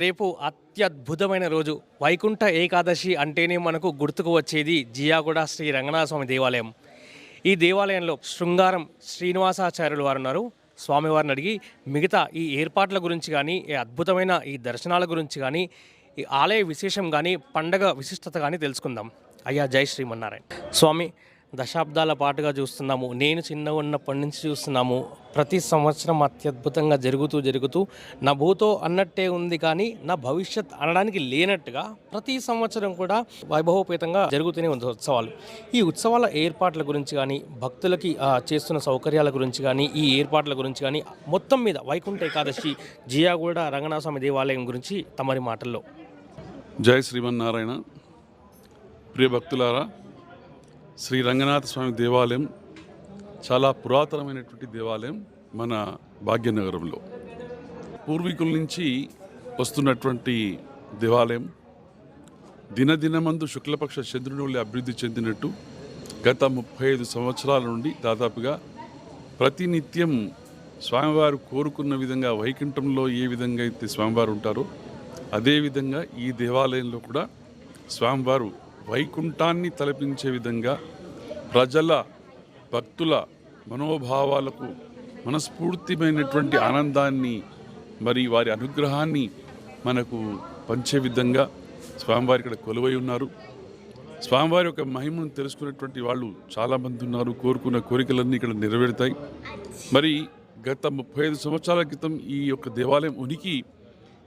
రేపు అత్యద్భుతమైన రోజు. వైకుంఠ ఏకాదశి అంటేనే మనకు గుర్తుకు వచ్చేది జియాగూడ శ్రీ రంగనాథ స్వామి దేవాలయం. ఈ దేవాలయంలో శృంగారం శ్రీనివాసాచార్యులు వారు ఉన్నారు స్వామివారిని అడిగి మిగతా ఈ ఏర్పాట్ల గురించి కానీ ఈ అద్భుతమైన ఈ దర్శనాల గురించి కానీ ఈ ఆలయ విశేషం కానీ పండగ విశిష్టత కానీ తెలుసుకుందాం. అయ్యా జై శ్రీమన్నారాయణ. స్వామి దశాబ్దాల పాటుగా చూస్తున్నాము. నేను చిన్న ఉన్నప్పటి నుంచి చూస్తున్నాము. ప్రతి సంవత్సరం అత్యద్భుతంగా జరుగుతూ జరుగుతూ నా భూతో అన్నట్టే ఉంది కానీ నా భవిష్యత్ అనడానికి లేనట్టుగా ప్రతి సంవత్సరం కూడా వైభవోపేతంగా జరుగుతూనే ఉంది ఉత్సవాలు. ఈ ఉత్సవాల ఏర్పాట్ల గురించి కానీ భక్తులకి చేస్తున్న సౌకర్యాల గురించి కానీ ఈ ఏర్పాట్ల గురించి కానీ మొత్తం మీద వైకుంఠ ఏకాదశి జియాగూడ రంగనాథ స్వామి దేవాలయం గురించి తమరి మాటల్లో. జై శ్రీమన్నారాయణ. ప్రియ భక్తులారా శ్రీ రంగనాథ స్వామి దేవాలయం చాలా పురాతనమైనటువంటి దేవాలయం మన భాగ్యనగరంలో. పూర్వీకుల నుంచి వస్తున్నటువంటి దేవాలయం. దినదినమందు శుక్లపక్ష చంద్రుని వల్ల అభివృద్ధి చెందినట్టు గత ముప్పై ఐదు సంవత్సరాల నుండి దాదాపుగా ప్రతినిత్యం స్వామివారు కోరుకున్న విధంగా వైకుంఠంలో ఏ విధంగా అయితే స్వామివారు ఉంటారో అదేవిధంగా ఈ దేవాలయంలో కూడా స్వామివారు వైకుంఠాన్ని తలపించే విధంగా ప్రజల భక్తుల మనోభావాలకు మనస్ఫూర్తిమైనటువంటి ఆనందాన్ని మరి వారి అనుగ్రహాన్ని మనకు పంచే విధంగా స్వామివారి ఇక్కడ కొలువై ఉన్నారు. స్వామివారి యొక్క మహిమను తెలుసుకున్నటువంటి వాళ్ళు చాలామంది ఉన్నారు. కోరుకున్న కోరికలన్నీ ఇక్కడ నెరవేరుతాయి. మరి గత ముప్పై ఐదు సంవత్సరాల క్రితం ఈ యొక్క దేవాలయం ఉనికి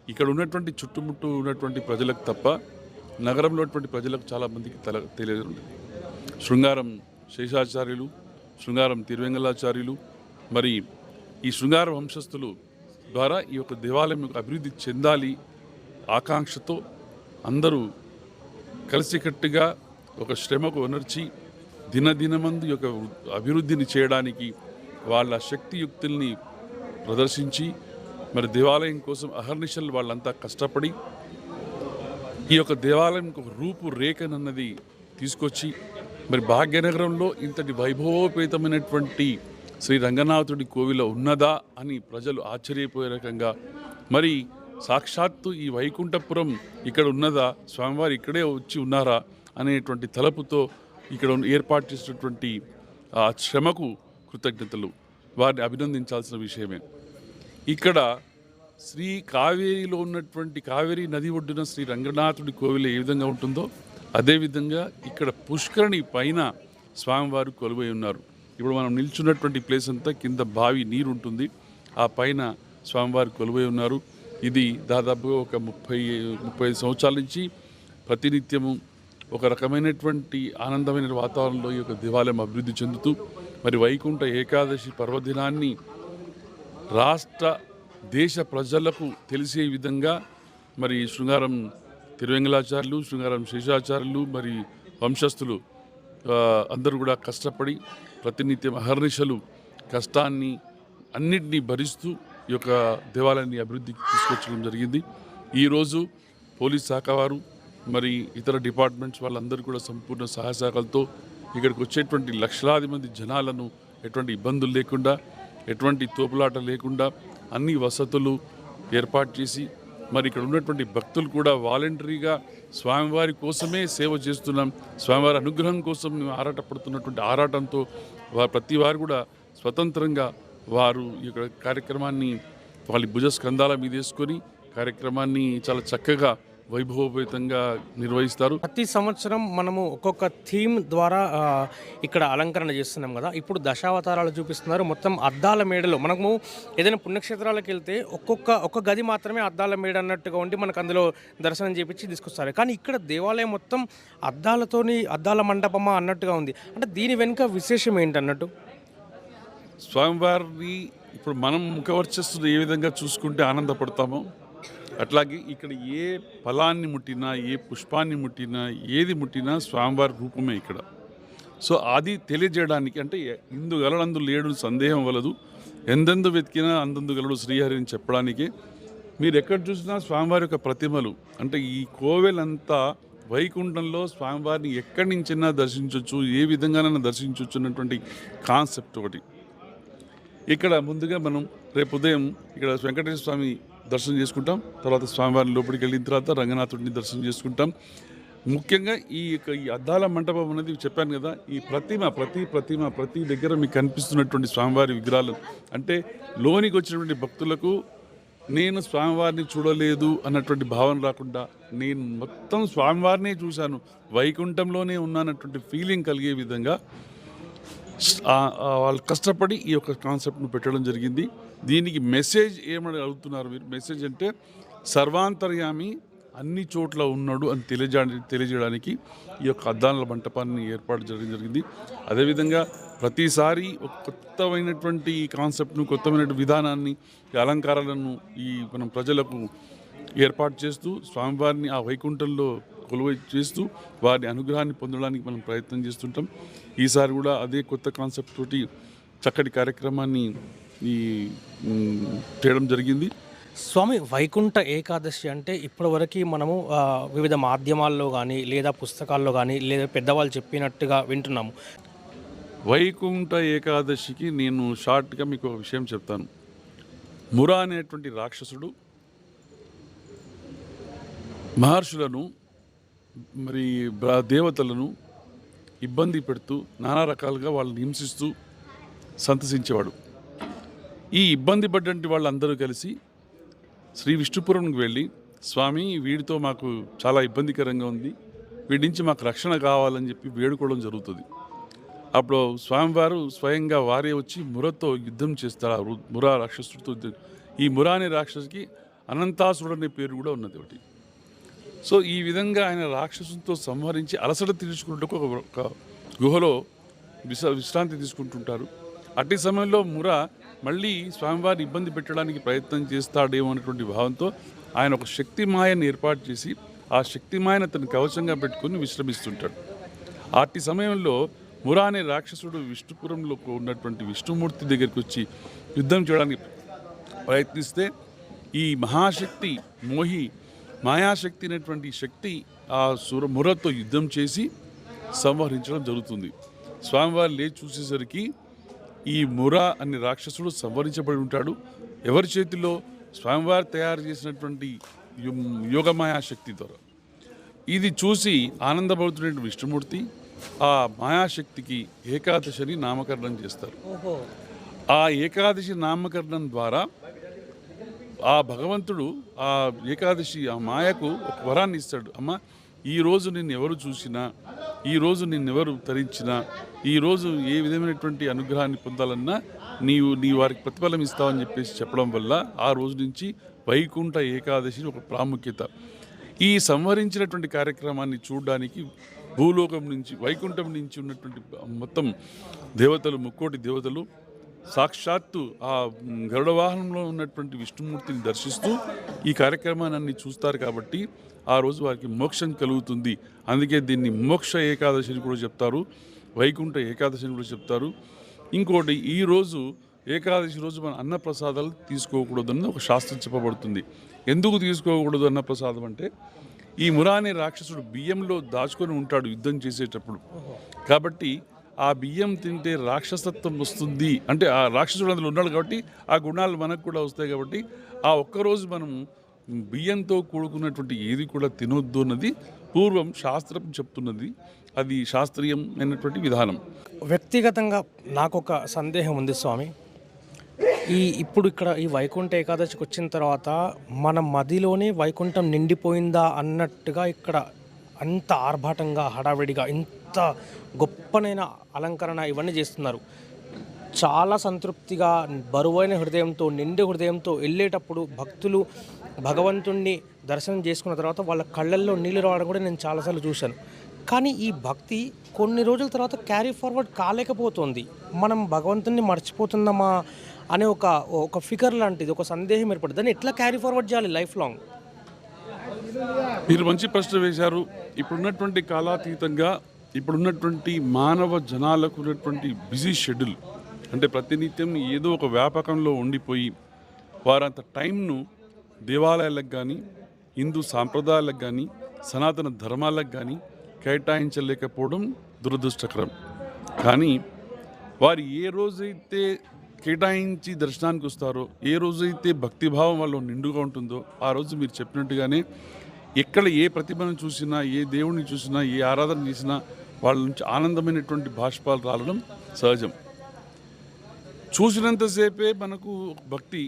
ఇక్కడ ఉన్నటువంటి చుట్టుముట్టు ఉన్నటువంటి ప్రజలకు తప్ప నగరంలో ప్రజలకు చాలామందికి తల తెలియదు శృంగారం శేషాచార్యులు శృంగారం తిరువెంగళాచార్యులు మరి ఈ శృంగార వంశస్థులు ద్వారా ఈ యొక్క దేవాలయం యొక్క అభివృద్ధి చెందాలి ఆకాంక్షతో అందరూ కలిసికట్టుగా ఒక శ్రమకు వనర్చి దినదినమందు యొక్క అభివృద్ధిని చేయడానికి వాళ్ళ శక్తియుక్తుల్ని ప్రదర్శించి మరి దేవాలయం కోసం అహర్నిశలు వాళ్ళంతా కష్టపడి ఈ యొక్క దేవాలయం ఒక రూపు రేఖనన్నది తీసుకొచ్చి మరి భాగ్యనగరంలో ఇంతటి వైభవోపేతమైనటువంటి శ్రీ రంగనాథుడి కోవిల ఉన్నదా అని ప్రజలు ఆశ్చర్యపోయే రకంగా మరి సాక్షాత్తు ఈ వైకుంఠపురం ఇక్కడ ఉన్నదా స్వామివారు ఇక్కడే వచ్చి ఉన్నారా అనేటువంటి తలపుతో ఇక్కడ ఏర్పాటు చేసినటువంటి ఆ శ్రమకు కృతజ్ఞతలు. వారిని అభినందించాల్సిన విషయమే. ఇక్కడ శ్రీ కావేరిలో ఉన్నటువంటి కావేరి నది ఒడ్డున శ్రీ రంగనాథుడి కోవిల ఏ విధంగా ఉంటుందో అదేవిధంగా ఇక్కడ పుష్కరణి పైన స్వామివారు కొలువై ఉన్నారు. ఇప్పుడు మనం నిల్చున్నటువంటి ప్లేస్ అంతా కింద బావి నీరు ఉంటుంది. ఆ పైన స్వామివారు కొలువై ఉన్నారు. ఇది దాదాపుగా ఒక ముప్పై ముప్పై ఐదు సంవత్సరాల నుంచి ప్రతినిత్యము ఒక రకమైనటువంటి ఆనందమైన వాతావరణంలో ఈ యొక్క దేవాలయం అభివృద్ధి చెందుతూ మరి వైకుంఠ ఏకాదశి పర్వదినాన్ని రాష్ట్ర దేశ ప్రజలకు తెలిసే విధంగా మరి శృంగారం తిరువెంగళాచార్యులు శృంగారం శేషాచార్యులు మరి వంశస్థులు అందరూ కూడా కష్టపడి ప్రతినిత్యం అహర్నిశలు కష్టాన్ని అన్నిటినీ భరిస్తూ ఈ యొక్క దేవాలయాన్ని అభివృద్ధికి తీసుకొచ్చడం జరిగింది. ఈరోజు పోలీస్ శాఖ వారు మరి ఇతర డిపార్ట్మెంట్స్ వాళ్ళందరూ కూడా సంపూర్ణ సహాయశాఖలతో ఇక్కడికి వచ్చేటువంటి లక్షలాది మంది జనాలను ఎటువంటి ఇబ్బందులు లేకుండా ఎటువంటి తోపులాట లేకుండా అన్ని వసతులు ఏర్పాటు చేసి మరి ఇక్కడ ఉన్నటువంటి భక్తులు కూడా వాలంటరీగా స్వామివారి కోసమే సేవ చేస్తున్నాం. స్వామివారి అనుగ్రహం కోసం మేము ఆరాటపడుతున్నటువంటి ఆరాటంతో ప్రతి వారు కూడా స్వతంత్రంగా వారు ఈ యొక్క కార్యక్రమాన్ని వాళ్ళ భుజ స్కంధాల మీద వేసుకొని కార్యక్రమాన్ని చాలా చక్కగా వైభవోపేతంగా నిర్వహిస్తారు. ప్రతి సంవత్సరం మనము ఒక్కొక్క థీమ్ ద్వారా ఇక్కడ అలంకరణ చేస్తున్నాం కదా. ఇప్పుడు దశావతారాలు చూపిస్తున్నారు. మొత్తం అద్దాల మేడలో. మనము ఏదైనా పుణ్యక్షేత్రాలకు వెళ్తే ఒక్కొక్క ఒక్క గది మాత్రమే అద్దాల మేడ అన్నట్టుగా ఉండి మనకు అందులో దర్శనం చేపించి తీసుకొస్తారు. కానీ ఇక్కడ దేవాలయం మొత్తం అద్దాలతోని అద్దాల మండపమా అన్నట్టుగా ఉంది. అంటే దీని వెనుక విశేషం ఏంటి అన్నట్టు? స్వామివారిని ఇప్పుడు మనం ముఖవర్చస్సును ఏ విధంగా చూసుకుంటే ఆనందపడతామో అట్లాగే ఇక్కడ ఏ ఫలాన్ని ముట్టినా ఏ పుష్పాన్ని ముట్టినా ఏది ముట్టినా స్వామివారి రూపమే ఇక్కడ. సో అది తెలియజేయడానికి అంటే ఇందు గలడందు లేడు సందేహం వలదు. ఎందెందు వెతికినా అందందు గలడు శ్రీహరిని చెప్పడానికి. మీరు ఎక్కడ చూసినా స్వామివారి యొక్క ప్రతిమలు. అంటే ఈ కోవెలంతా వైకుంఠంలో స్వామివారిని ఎక్కడి నుంచైనా దర్శించవచ్చు ఏ విధంగానైనా దర్శించవచ్చు అన్నటువంటి కాన్సెప్ట్ ఒకటి. ఇక్కడ ముందుగా మనం రేపు ఉదయం ఇక్కడ వెంకటేశ్వర స్వామి దర్శనం చేసుకుంటాం. తర్వాత స్వామివారిని లోపలికి వెళ్ళిన తర్వాత రంగనాథుడిని దర్శనం చేసుకుంటాం. ముఖ్యంగా ఈ యొక్క ఈ అద్దాల మంటపం అనేది చెప్పాను కదా ఈ ప్రతిమ ప్రతి ప్రతిమ ప్రతి దగ్గర మీకు కనిపిస్తున్నటువంటి స్వామివారి విగ్రహాలు. అంటే లోనికి వచ్చినటువంటి భక్తులకు నేను స్వామివారిని చూడలేదు అన్నటువంటి భావన రాకుండా నేను మొత్తం స్వామివారినే చూశాను. వైకుంఠంలోనే ఉన్నానటువంటి ఫీలింగ్ కలిగే విధంగా వాళ్ళు కష్టపడి ఈ యొక్క కాన్సెప్ట్ను పెట్టడం జరిగింది. దీనికి మెసేజ్ ఏమని అడుగుతున్నారు మీరు? మెసేజ్ అంటే సర్వాంతర్యామి అన్ని చోట్ల ఉన్నాడు అని తెలియజే తెలియజేయడానికి ఈ యొక్క అద్దాల మంటపాన్ని ఏర్పాటు చేయడం జరిగింది. అదేవిధంగా ప్రతిసారి ఒక కొత్తమైనటువంటి ఈ కాన్సెప్ట్ను కొత్తమైన విధానాన్ని ఈ అలంకారాలను ఈ మనం ప్రజలకు ఏర్పాటు చేస్తూ స్వామివారిని ఆ వైకుంఠంలో కొలువై చేస్తూ వారి అనుగ్రహాన్ని పొందడానికి మనం ప్రయత్నం చేస్తుంటాం. ఈసారి కూడా అదే కొత్త కాన్సెప్ట్ తోటి చక్కటి కార్యక్రమాన్ని ఈ చేయడం జరిగింది. స్వామి వైకుంఠ ఏకాదశి అంటే ఇప్పటివరకు మనము వివిధ మాధ్యమాల్లో కానీ లేదా పుస్తకాల్లో కానీ లేదా పెద్దవాళ్ళు చెప్పినట్టుగా వింటున్నాము. వైకుంఠ ఏకాదశికి నేను షార్ట్గా మీకు ఒక విషయం చెప్తాను. మురా అనేటువంటి రాక్షసుడు మహర్షులను మరి దేవతలను ఇబ్బంది పెడుతూ నానా రకాలుగా వాళ్ళని హింసిస్తూ సంతసించేవాడు. ఈ ఇబ్బంది పడ్డంటి వాళ్ళందరూ కలిసి శ్రీ విష్ణుపురంకి వెళ్ళి స్వామి వీడితో మాకు చాలా ఇబ్బందికరంగా ఉంది. వీడి నుంచి మాకు రక్షణ కావాలని చెప్పి వేడుకోవడం జరుగుతుంది. అప్పుడు స్వామివారు స్వయంగా వారే వచ్చి మురతో యుద్ధం చేస్తారు. ఆ మురా రాక్షసుడితో ఈ మురా అనే రాక్షసుకి అనంతాసురుడు అనే పేరు కూడా ఉన్నది ఒకటి. సో ఈ విధంగా ఆయన రాక్షసులతో సంహరించి అలసట తీర్చుకున్నట్టు ఒక గుహలో విశ విశ్రాంతి తీసుకుంటుంటారు. అట్టి సమయంలో ముర మళ్ళీ స్వామివారిని ఇబ్బంది పెట్టడానికి ప్రయత్నం చేస్తాడేమో అనేటువంటి భావంతో ఆయన ఒక శక్తి మాయను ఏర్పాటు చేసి ఆ శక్తి మాయను అతను కవచంగా పెట్టుకుని విశ్రమిస్తుంటాడు. అట్టి సమయంలో మురా అనే రాక్షసుడు విష్ణుపురంలో ఉన్నటువంటి విష్ణుమూర్తి దగ్గరికి వచ్చి యుద్ధం చేయడానికి ప్రయత్నిస్తే ఈ మహాశక్తి మోహి మాయాశక్తి అనేటువంటి శక్తి ఆ సుర మురతో యుద్ధం చేసి సంహరించడం జరుగుతుంది. స్వామివారు లేచి చూసేసరికి ఈ ముర అనే రాక్షసుడు సంహరించబడి ఉంటాడు. ఎవరి చేతిలో? స్వామివారు తయారు చేసినటువంటి యు- యోగమాయా శక్తి ద్వారా. ఇది చూసి ఆనందపడుతున్న విష్ణుమూర్తి ఆ మాయాశక్తికి ఏకాదశి అని నామకరణం చేస్తారు. ఆ ఏకాదశి నామకరణం ద్వారా ఆ భగవంతుడు ఆ ఏకాదశి ఆ మాయకు ఒక వరాన్ని ఇస్తాడు. అమ్మ ఈ రోజు నిన్ను ఎవరు చూసినా ఈ రోజు నిన్నెవరు తరించినా ఈ రోజు ఏ విధమైనటువంటి అనుగ్రహాన్ని పొందాలన్నా నీవు నీ వారికి ప్రతిఫలం ఇస్తావని చెప్పేసి చెప్పడం వల్ల ఆ రోజు నుంచి వైకుంఠ ఏకాదశి ఒక ప్రాముఖ్యత. ఈ సంహరించినటువంటి కార్యక్రమాన్ని చూడడానికి భూలోకం నుంచి వైకుంఠం నుంచి ఉన్నటువంటి మొత్తం దేవతలు ముక్కోటి దేవతలు సాక్షాత్తు ఆ గరుడ వాహనంలో ఉన్నటువంటి విష్ణుమూర్తిని దర్శిస్తూ ఈ కార్యక్రమాన్ని చూస్తారు కాబట్టి ఆ రోజు వారికి మోక్షం కలుగుతుంది. అందుకే దీన్ని మోక్ష ఏకాదశి అని కూడా చెప్తారు. వైకుంఠ ఏకాదశి అని కూడా చెప్తారు. ఇంకోటి ఈరోజు ఏకాదశి రోజు మన అన్నప్రసాదాలు తీసుకోకూడదు ఒక శాస్త్రం చెప్పబడుతుంది. ఎందుకు తీసుకోకూడదు అన్నప్రసాదం అంటే ఈ మురాని రాక్షసుడు బియ్యంలో దాచుకొని ఉంటాడు యుద్ధం చేసేటప్పుడు. కాబట్టి ఆ బియ్యం తింటే రాక్షసత్వం వస్తుంది. అంటే ఆ రాక్షసుడు అందులో ఉన్నాడు కాబట్టి ఆ గుణాలు మనకు కూడా వస్తాయి కాబట్టి ఆ ఒక్కరోజు మనం బియ్యంతో కూడుకున్నటువంటి ఏది కూడా తినొద్దు అన్నది పూర్వం శాస్త్రం చెప్తున్నది. అది శాస్త్రీయం అయినటువంటి విధానం. వ్యక్తిగతంగా నాకు ఒక సందేహం ఉంది స్వామి. ఈ ఇప్పుడు ఇక్కడ ఈ వైకుంఠ ఏకాదశికి వచ్చిన తర్వాత మన మదిలోనే వైకుంఠం నిండిపోయిందా అన్నట్టుగా ఇక్కడ అంత ఆర్భాటంగా హడావిడిగా ఇంత గొప్పనైన అలంకరణ ఇవన్నీ చేస్తున్నారు. చాలా సంతృప్తిగా బరువైన హృదయంతో నిండు హృదయంతో వెళ్ళేటప్పుడు భక్తులు భగవంతుణ్ణి దర్శనం చేసుకున్న తర్వాత వాళ్ళ కళ్ళల్లో నీళ్ళు రావడం కూడా నేను చాలాసార్లు చూశాను. కానీ ఈ భక్తి కొన్ని రోజుల తర్వాత క్యారీ ఫార్వర్డ్ కాలేకపోతుంది. మనం భగవంతుణ్ణి మర్చిపోతున్నామా అనే ఒక ఒక ఫిగర్ లాంటిది ఒక సందేహం ఏర్పడుతుంది దాన్ని ఎట్లా క్యారీ ఫార్వర్డ్ చేయాలి లైఫ్ లాంగ్? మీరు మంచి ప్రశ్న వేశారు. ఇప్పుడున్నటువంటి కాలాతీతంగా ఇప్పుడున్నటువంటి మానవ జనాలకు ఉన్నటువంటి బిజీ షెడ్యూల్ అంటే ప్రతినిత్యం ఏదో ఒక వ్యాపకంలో ఉండిపోయి వారంత టైంను దేవాలయాలకు కానీ హిందూ సాంప్రదాయాలకు కానీ సనాతన ధర్మాలకు కానీ కేటాయించలేకపోవడం దురదృష్టకరం. కానీ వారు ఏ రోజైతే కేటాయించి దర్శనానికి వస్తారో ఏ రోజైతే భక్తిభావం వాళ్ళు నిండుగా ఉంటుందో ఆ రోజు మీరు చెప్పినట్టుగానే ఎక్కడ ఏ ప్రతిభను చూసినా ఏ దేవుడిని చూసినా ఏ ఆరాధన చేసినా వాళ్ళ నుంచి ఆనందమైనటువంటి భాష్పాలు రావడం సహజం. చూసినంతసేపే మనకు భక్తి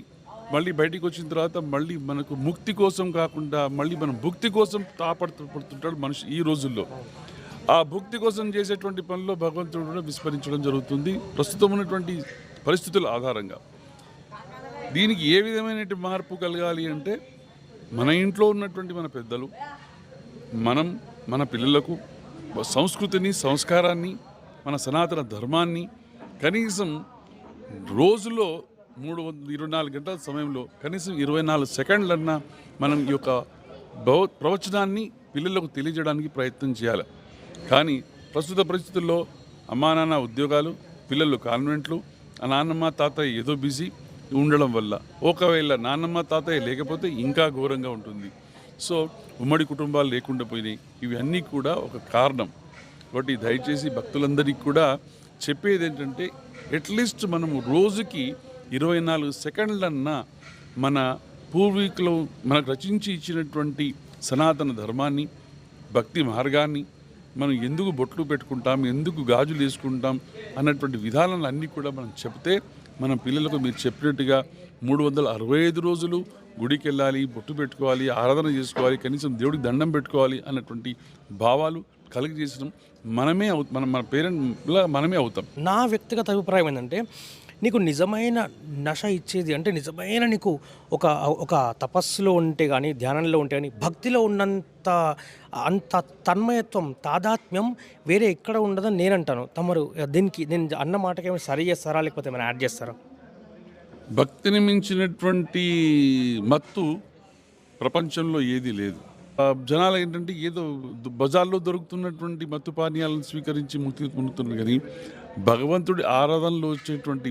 మళ్ళీ బయటికి వచ్చిన తర్వాత మళ్ళీ మనకు ముక్తి కోసం కాకుండా మళ్ళీ మనం భుక్తి కోసం తాపడుతూ పడుతుంటాడు మనిషి ఈ రోజుల్లో. ఆ భుక్తి కోసం చేసేటువంటి పనిలో భగవంతుడు కూడా విస్మరించడం జరుగుతుంది. ప్రస్తుతం ఉన్నటువంటి పరిస్థితుల ఆధారంగా. దీనికి ఏ విధమైన మార్పు కలగాలి అంటే మన ఇంట్లో ఉన్నటువంటి మన పెద్దలు మనం మన పిల్లలకు సంస్కృతిని సంస్కారాన్ని మన సనాతన ధర్మాన్ని కనీసం రోజులో మూడు వందల ఇరవై నాలుగు గంటల సమయంలో కనీసం ఇరవై నాలుగు సెకండ్లన్నా మనం ఈ యొక్క ప్రవచనాన్ని పిల్లలకు తెలియజేయడానికి ప్రయత్నం చేయాలి. కానీ ప్రస్తుత పరిస్థితుల్లో అమ్మా నాన్న ఉద్యోగాలు పిల్లలు కాన్వెంట్లు ఆ నాన్నమ్మ తాతయ్య ఏదో బిజీ ఉండడం వల్ల. ఒకవేళ నాన్నమ్మ తాతయ్య లేకపోతే ఇంకా ఘోరంగా ఉంటుంది. సో ఉమ్మడి కుటుంబాలు లేకుండా పోయినాయి. ఇవన్నీ కూడా ఒక కారణం. కాబట్టి దయచేసి భక్తులందరికీ కూడా చెప్పేది ఏంటంటే అట్లీస్ట్ మనము రోజుకి ఇరవై నాలుగు సెకండ్లన్నా మన పూర్వీకులు మనకు రచించి ఇచ్చినటువంటి సనాతన ధర్మాన్ని భక్తి మార్గాన్ని మనం ఎందుకు బొట్లు పెట్టుకుంటాం ఎందుకు గాజులు వేసుకుంటాం అన్నటువంటి విధానాలు అన్నీ కూడా మనం చెప్తే మన పిల్లలకు మీరు చెప్పినట్టుగా మూడు వందల అరవై ఐదు రోజులు గుడికి వెళ్ళాలి బొట్టు పెట్టుకోవాలి ఆరాధన చేసుకోవాలి కనీసం దేవుడికి దండం పెట్టుకోవాలి అన్నటువంటి భావాలు కలిగజేసడం మనమే అవు మనం మన పేరెంట్ మనమే అవుతాం. నా వ్యక్తిగత అభిప్రాయం ఏంటంటే నీకు నిజమైన నష ఇచ్చేది అంటే నిజమైన నీకు ఒక ఒక తపస్సులో ఉంటే కానీ ధ్యానంలో ఉంటే కానీ భక్తిలో ఉన్నంత అంత తన్మయత్వం తాదాత్మ్యం వేరే ఎక్కడ ఉండదని నేను అంటాను తమరు దీనికి నేను అన్న ఏమైనా సరి చేస్తారా లేకపోతే ఏమైనా యాడ్ చేస్తారా? భక్తిని మించినటువంటి మత్తు ప్రపంచంలో ఏదీ లేదు. జనాలు ఏంటంటే ఏదో దు- బజార్లో దొరుకుతున్నటువంటి మత్తు పానీయాలను స్వీకరించి ముక్తి పొందుతున్నారు కానీ భగవంతుడి ఆరాధనలో వచ్చేటువంటి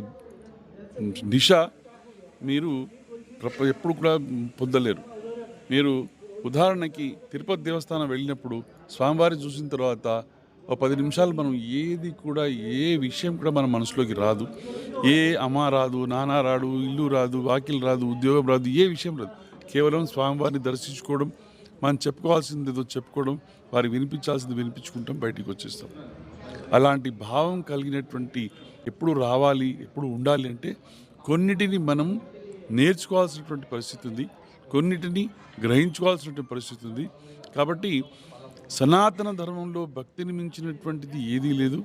దిశ మీరు ఎప్పుడు కూడా పొందలేరు. మీరు ఉదాహరణకి తిరుపతి దేవస్థానం వెళ్ళినప్పుడు స్వామివారి చూసిన తర్వాత ఒక పది నిమిషాలు మనం ఏది కూడా ఏ విషయం కూడా మన మనసులోకి రాదు. ఏ అమ్మ రాదు నాన్న రాడు ఇల్లు రాదు వాకిల్ రాదు ఉద్యోగం రాదు ఏ విషయం రాదు. కేవలం స్వామివారిని దర్శించుకోవడం మనం చెప్పుకోవాల్సింది ఏదో చెప్పుకోవడం వారికి వినిపించాల్సింది వినిపించుకుంటాం బయటికి వచ్చేస్తాం. అలాంటి భావం కలిగినటువంటి ఎప్పుడు రావాలి ఎప్పుడు ఉండాలి అంటే కొన్నిటిని మనం నేర్చుకోవాల్సినటువంటి పరిస్థితి ఉంది. కొన్నిటిని గ్రహించుకోవాల్సినటువంటి పరిస్థితి ఉంది. కాబట్టి సనాతన ధర్మంలో భక్తిని మించినటువంటిది ఏదీ లేదు.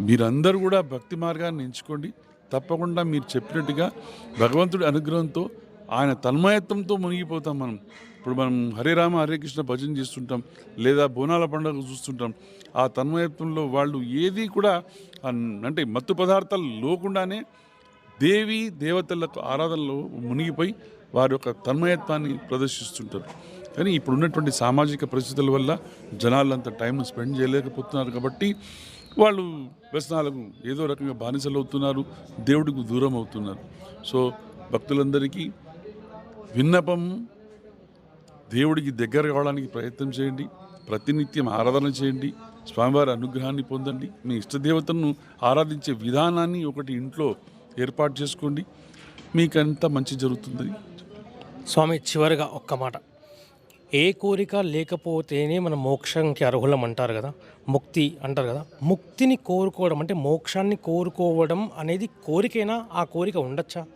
మీరందరూ కూడా భక్తి మార్గాన్ని ఎంచుకోండి. తప్పకుండా మీరు చెప్పినట్టుగా భగవంతుడి అనుగ్రహంతో ఆయన తన్మయత్వంతో మునిగిపోతాం మనం. ఇప్పుడు మనం హరే రామ హరే కృష్ణ భజన చేస్తుంటాం లేదా బోనాల పండుగ చూస్తుంటాం. ఆ తన్మయత్వంలో వాళ్ళు ఏది కూడా అంటే మత్తు పదార్థాలు లేకుండానే దేవి దేవతలకు ఆరాధనలో మునిగిపోయి వారి యొక్క తన్మయత్వాన్ని ప్రదర్శిస్తుంటారు. కానీ ఇప్పుడు ఉన్నటువంటి సామాజిక పరిస్థితుల వల్ల జనాలు అంత టైం స్పెండ్ చేయలేకపోతున్నారు కాబట్టి వాళ్ళు వ్యసనాలకు ఏదో రకంగా బానిసలు అవుతున్నారు దేవుడికి దూరం అవుతున్నారు. సో భక్తులందరికీ విన్నపం దేవుడికి దగ్గర కావడానికి ప్రయత్నం చేయండి. ప్రతినిత్యం ఆరాధన చేయండి. స్వామివారి అనుగ్రహాన్ని పొందండి. మీ ఇష్టదేవతను ఆరాధించే విధానాన్ని ఒకటి ఇంట్లో ఏర్పాటు చేసుకోండి. మీకంతా మంచి జరుగుతుంది. స్వామి చివరిగా ఒక్క మాట. ఏ కోరిక లేకపోతేనే మనం మోక్షంకి అర్హులం అంటారు కదా. ముక్తి అంటారు కదా. ముక్తిని కోరుకోవడం అంటే మోక్షాన్ని కోరుకోవడం అనేది కోరికైనా ఆ కోరిక ఉండొచ్చా?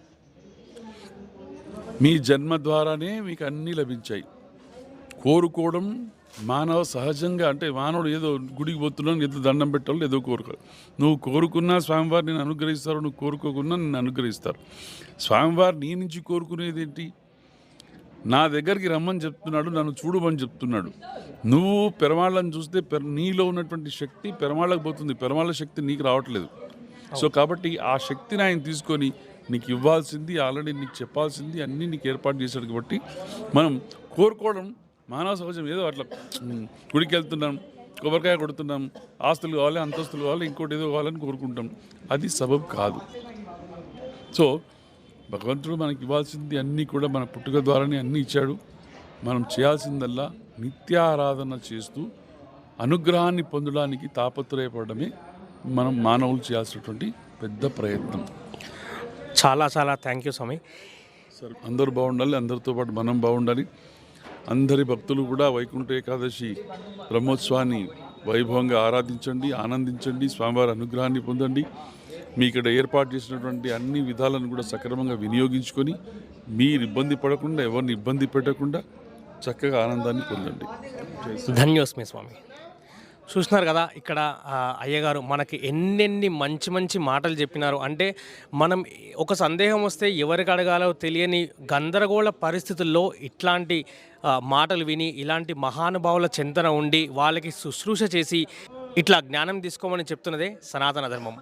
మీ జన్మ ద్వారానే మీకు అన్నీ లభించాయి. కోరుకోవడం మానవ సహజంగా అంటే మానవుడు ఏదో గుడికి పోతున్నాను ఏదో దండం పెట్టాలి ఏదో కోరుకోవాలి. నువ్వు కోరుకున్నా స్వామివారు నేను అనుగ్రహిస్తారు నువ్వు కోరుకోకున్నా నేను అనుగ్రహిస్తారు. స్వామివారు నీ నుంచి కోరుకునేది ఏంటి? నా దగ్గరికి రమ్మని చెప్తున్నాడు నన్ను చూడమని చెప్తున్నాడు. నువ్వు పెరమాళ్ళని చూస్తే పెర నీలో ఉన్నటువంటి శక్తి పెరమాళ్ళకు పోతుంది. పెరమాళ్ళ శక్తి నీకు రావట్లేదు. సో కాబట్టి ఆ శక్తిని ఆయన తీసుకొని నీకు ఇవ్వాల్సింది ఆల్రెడీ నీకు చెప్పాల్సింది అన్నీ నీకు ఏర్పాటు చేశాడు కాబట్టి మనం కోరుకోవడం మానవ సహజం ఏదో అట్లా. గుడికి వెళ్తున్నాం కొబ్బరికాయ కొడుతున్నాం ఆస్తులు కావాలి అంతస్తులు కావాలి ఇంకోటి ఏదో కావాలని కోరుకుంటాం. అది సబబ్ కాదు. సో భగవంతుడు మనకి ఇవ్వాల్సింది అన్నీ కూడా మన పుట్టుక ద్వారానే అన్నీ ఇచ్చాడు. మనం చేయాల్సిందల్లా నిత్యారాధన చేస్తూ అనుగ్రహాన్ని పొందడానికి తాపత్రయపడమే మనం మానవులు చేయాల్సినటువంటి పెద్ద ప్రయత్నం. చాలా చాలా థ్యాంక్ యూ స్వామి. సరే అందరూ బాగుండాలి అందరితో పాటు మనం బాగుండాలి. అందరి భక్తులు కూడా వైకుంఠ ఏకాదశి బ్రహ్మోత్సవాన్ని వైభవంగా ఆరాధించండి ఆనందించండి స్వామివారి అనుగ్రహాన్ని పొందండి. మీ ఇక్కడ ఏర్పాటు చేసినటువంటి అన్ని విధాలను కూడా సక్రమంగా వినియోగించుకొని మీరు ఇబ్బంది పడకుండా ఎవరిని ఇబ్బంది పెట్టకుండా చక్కగా ఆనందాన్ని పొందండి. ధన్యోస్మి స్వామి. చూస్తున్నారు కదా ఇక్కడ అయ్యగారు మనకి ఎన్నెన్ని మంచి మంచి మాటలు చెప్పినారు. అంటే మనం ఒక సందేహం వస్తే ఎవరికి అడగాలో తెలియని గందరగోళ పరిస్థితుల్లో ఇట్లాంటి మాటలు విని ఇలాంటి మహానుభావుల చింతన ఉండి వాళ్ళకి శుశ్రూష చేసి ఇట్లా జ్ఞానం తీసుకోమని చెప్తున్నదే సనాతన ధర్మం.